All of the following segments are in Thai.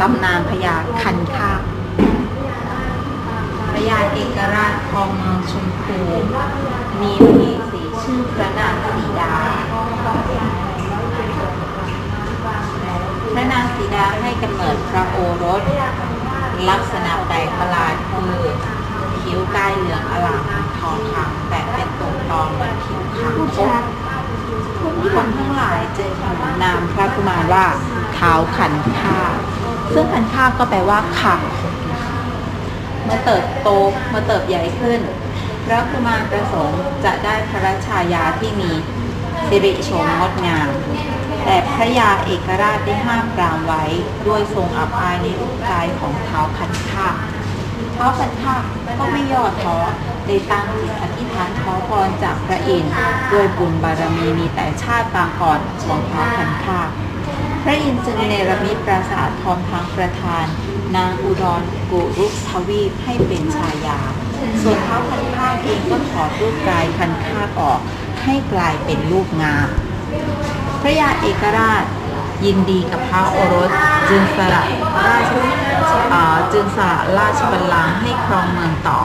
ตำนานพญาคันคากพญาเอกราชครองเมืองชมพูมีพระเอกสีชื่อพระนางสีดา พระนางสีดาให้กำเนิดพระโอรส ลักษณะแปลกประหลาดคือคิ้วกายเหลืองอลามทองคำแต่เป็นตรงตองเหมือนผิวขาวคบคนทั้งหลายจึงขนานนามพระกุมารว่าเท้าขันข้า ซึ่งขันข้าก็แปลว่าขังเมื่อเติบโตเมื่อเติบใหญ่ขึ้น พระกุมารประสงค์จะได้พระราชายาที่มีสิริโฉมงดงาม แต่พระยาเอกราชได้ห้ามปรามไว้ด้วยทรงอับอายในรูปกายของเท้าคันคาเท้าคันคากก็ไม่ย่อท้อได้ตั้งจิตอธิษฐานขอพรจากพระอินทร์ด้วยบุญบารมีมีแต่ชาติปางก่อนของเท้าคัน ระอินทร์จึงเนรมิตปราสาทพร้อมทั้งประธาน นางอุดรกุรุทวีปให้เป็นชายา ส่วนเท้าคันคาเองก็ถอดรูปกายคันคาออกให้กลายเป็นรูปงาม พระยาเอกราชยินดีกับพระโอรสจึงสละราชจึงสละราชบัลลังก์ให้ครองเมืองต่อ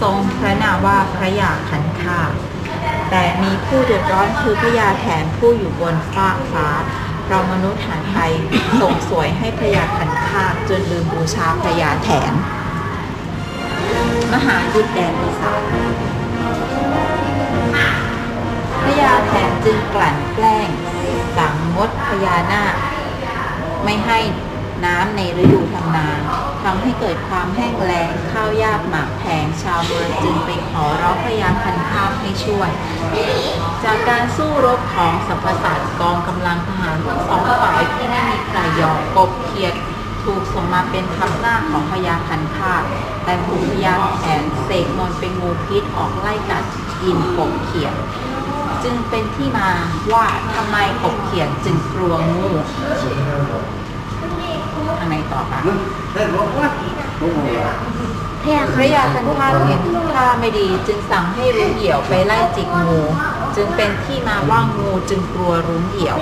ทรงพระนามว่าพระยาขันคาแต่มีผู้เดือดร้อนคือพระยาแถนผู้อยู่บนฟ้ากฟ้า เรามนุษย์หันไปส่งสวยให้พระยาขันคาจนลืมบูชาพระยาแถน มหายุทธแดนอีสานพญาแถนจึงกลั่นแกล้งสั่งมดพญานาคไม่ให้น้ำในฤดูทำนา ทำให้เกิดความแห้งแล้งข้าวยากหมากแพงชาวเมืองจึงไปขอร้องพญาคันคากให้ช่วย จากการสู้รบของสรรพสัตว์กองกำลังทหารทั้งสองฝ่ายที่ไม่มีใครยอมกบเขียดถูกส่งมาเป็นทัพหน้าของพญาคันคาแต่ถูกพญาแถนเสกมนเป็นงูพิษออกไล่กัดกินกบเขียดจึงเป็นที่มาว่าทำไมกบเขียดจึงกลัวงู อันไหนต่อคะพระยาคันคาเห็นท่าไม่ดีจึงสั่งให้รุ้งเหี่ยวไปไล่จิกงู จึงเป็นที่มาว่างูจึงกลัวรุ้งเหี่ยว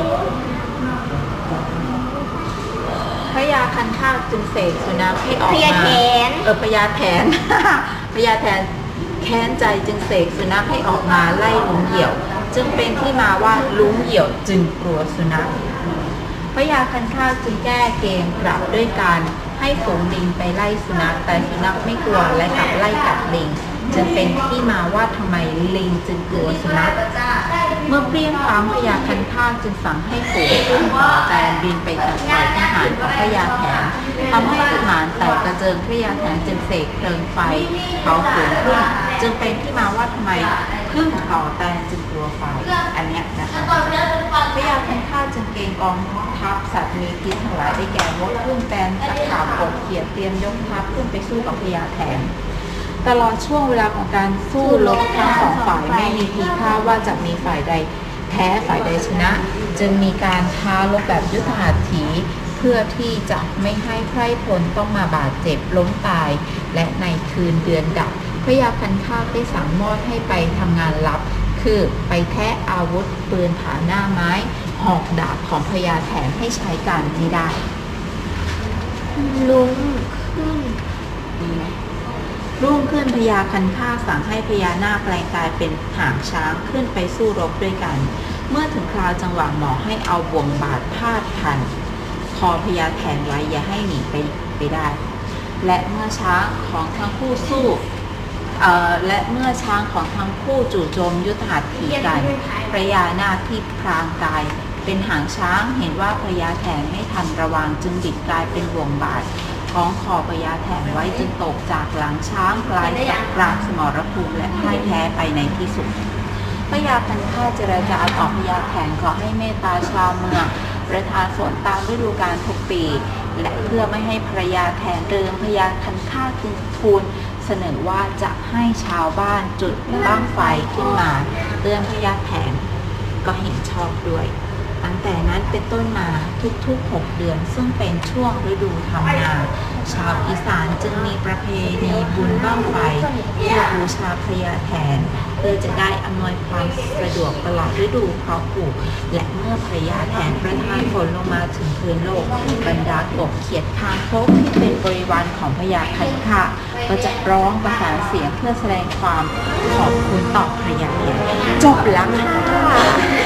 พระยาคันคาจึงเสกสุนัขให้ออกพญามาแถนเออพญาแถนพญาแถนแค้นใจจึงเสกสุนัขให้ออกมาไล่ลุงเหี่ยว จึงเป็นที่มาว่าลุงเหี่ยวจึงกลัวสุนัข พระยาคันคาจึงแก้เกมกลับด้วยการให้ฝูงลิงไปไล่สุนัขแต่สุนัขไม่กลัวและกลับไล่กัดลิงจึงเป็นที่มาว่าทำไมลิงจึงกลัวสุนัขเมื่อเปรี้ยงพร้ำพญาคันคาจึงสั่งให้ฝูงพึ่งต่อแตนบินไปจับปล่อยทหารของพญาแถนทำให้ทหารแตกกระเจิงพญาแถนจึงเสกเพลิงไฟเผาฝูงพึ่งจึงเป็นที่มาว่าทำไมพึ่งต่อแตนจึงกลัวไฟอันเนี้ยนะคะพญาคันคา ณฑ์กองทัพสัตว์มีพิษทั้งหลายได้แก่มดพึ่งแตนตะขาบกบเขียดเตรียมยกทัพขึ้นไปสู้กับพญาแถนตลอดช่วงเวลาของการสู้รบทั้งสองฝ่ายไม่มีทีท่าว่าจะมีฝ่ายใดแพ้ฝ่ายใดชนะ จึงมีการท้ารบแบบยุทธหัตถีเพื่อที่จะไม่ให้ไพร่พลต้องมาบาดเจ็บล้มตาย และในคืนเดือนดับพระยาคันคาได้สั่งมอดให้ไปทำงานลับ คือไปแทะอาวุธปืนผาหน้าไม้หอกดาบของพญาแถนให้ใช้การไม่ได้ ลุงขึ้นดีไหมรุ่งขึ้นพญาคันคากสั่งให้พญานาคแปลงกายเป็นหางช้างขึ้นไปสู้รบด้วยกัน เมื่อถึงคราวจังหวะเหมาะให้เอาบ่วงบาดพาดพัน คอพญาแถนไว้อย่าให้หนีไปไปได้ และเมื่อช้างของทั้งคู่สู้ เอ่อและเมื่อช้างของทั้งคู่จู่โจมยุทธหัตถีกันพระยานาคที่พรางกาย เป็นหางช้างเห็นว่าพระยาแถนไม่ทันระวังจึงบิดกลายเป็นบ่วงบาดของคอพระยาแถนไว้จึงตกจากหลังช้างกลายจากกลางสมรภูมิและพ่ายแพ้ไปในที่สุดพระยาพันธาเจรจาต่อพระยาแถนขอให้เมตตาชาวเมืองประทานฝนตามฤดูกาลทุกปี และเพื่อไม่ให้พระยาแถนเดิมพระยาคันค่าจึงทูล นอว่าจะให้ชาวบ้านจุดบ้างไฟขึ้นมาเตือนพยาแผนก็เห็นชอบด้วย ตั้งแต่นั้นเป็นต้นมาทุกๆ 6 เดือน ซึ่งเป็นช่วงฤดูทำนา ชาวอีสานจึงมีประเพณีบุญบ้างไฟเพื่อบูชาพญาแถนเพื่อจะได้อำนวยความสะดวกตลอดฤดูเพาะปลูก และเมื่อพญาแถนประทานฝนลงมาถึงพื้นโลก บรรดากบเขียดคางคกที่เป็นบริวารของพญาคันคาก็จะร้องประสานเสียงเพื่อแสดงความขอบคุณต่อพญาแถนจบแล้วค่ะ